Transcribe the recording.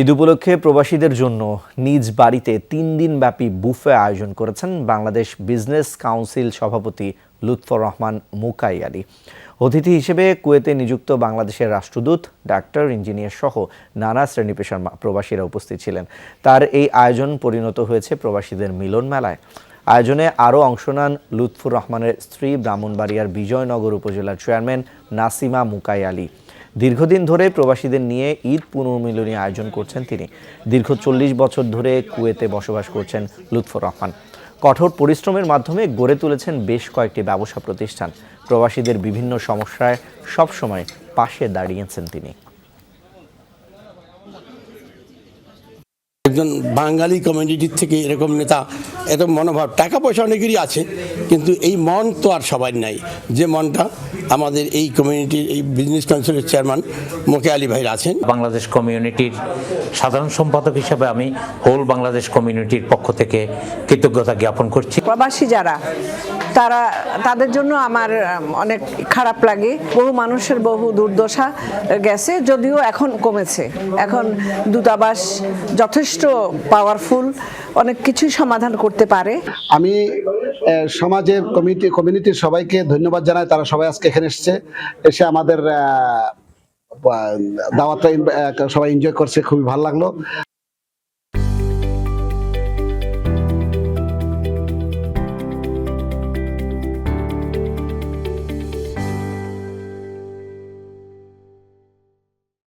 ঈদ উপলক্ষে প্রবাসীদের জন্য নিজ বাড়িতে তিন দিন ব্যাপী বুফে আয়োজন করেছেন বাংলাদেশ বিজনেস কাউন্সিল সভাপতি লুৎফর রহমান মুকাই আলী অতিথি হিসেবে কুয়েতে নিযুক্ত বাংলাদেশের রাষ্ট্রদূত, ডাক্তার, ইঞ্জিনিয়ার সহ নানা শ্রেণি পেশার প্রবাসীরা উপস্থিত ছিলেন। তার এই আয়োজন পরিণত হয়েছে প্রবাসীদের মিলন মেলায়। আয়োজনে আরও অংশ নেন লুৎফুর রহমানের স্ত্রী ব্রাহ্মণবাড়িয়ার বিজয়নগর উপজেলার চেয়ারম্যান নাসিমা মুকাই আলী দীর্ঘদিন ধরে প্রবাসীদের নিয়ে ঈদ পুনর্মিলনী আয়োজন করছেন তিনি। দীর্ঘ চল্লিশ বছর ধরে কুয়েতে বসবাস করছেন লুৎফর রহমান। কঠোর পরিশ্রমের মাধ্যমে গড়ে তুলেছেন বেশ কয়েকটি ব্যবসা প্রতিষ্ঠান। প্রবাসীদের বিভিন্ন সমস্যায় সবসময় পাশে দাঁড়িয়েছেন তিনি। একজন বাঙালি কমিউনিটির থেকে এরকম নেতা এত মনোভাব টাকা পয়সা অনেকেরই আছে কিন্তু এই মন তো আর সবার নাই। যে মনটা আমাদের এই কমিউনিটির এই বিজনেস কাউন্সিলের চেয়ারম্যান মোকে আলী ভাইরা আছেন। বাংলাদেশ কমিউনিটির সাধারণ সম্পাদক হিসেবে আমি হোল বাংলাদেশ কমিউনিটির পক্ষ থেকে কৃতজ্ঞতা জ্ঞাপন করছি। প্রবাসী যারা তারা তাদের জন্য আমার অনেক খারাপ লাগে। বহু মানুষের বহু দুর্দশা গেছে যদিও এখন কমেছে। এখন দূতাবাস যথেষ্ট পাওয়ারফুল অনেক কিছুই সমাধান করতে পারে। আমি সমাজের কমিটি কমিউনিটির সবাইকে ধন্যবাদ জানাই, তারা সবাই আজকে এখানে এসছে। এসে আমাদের দাওয়াতটা সবাই এনজয় করছে, খুবই ভালো লাগল।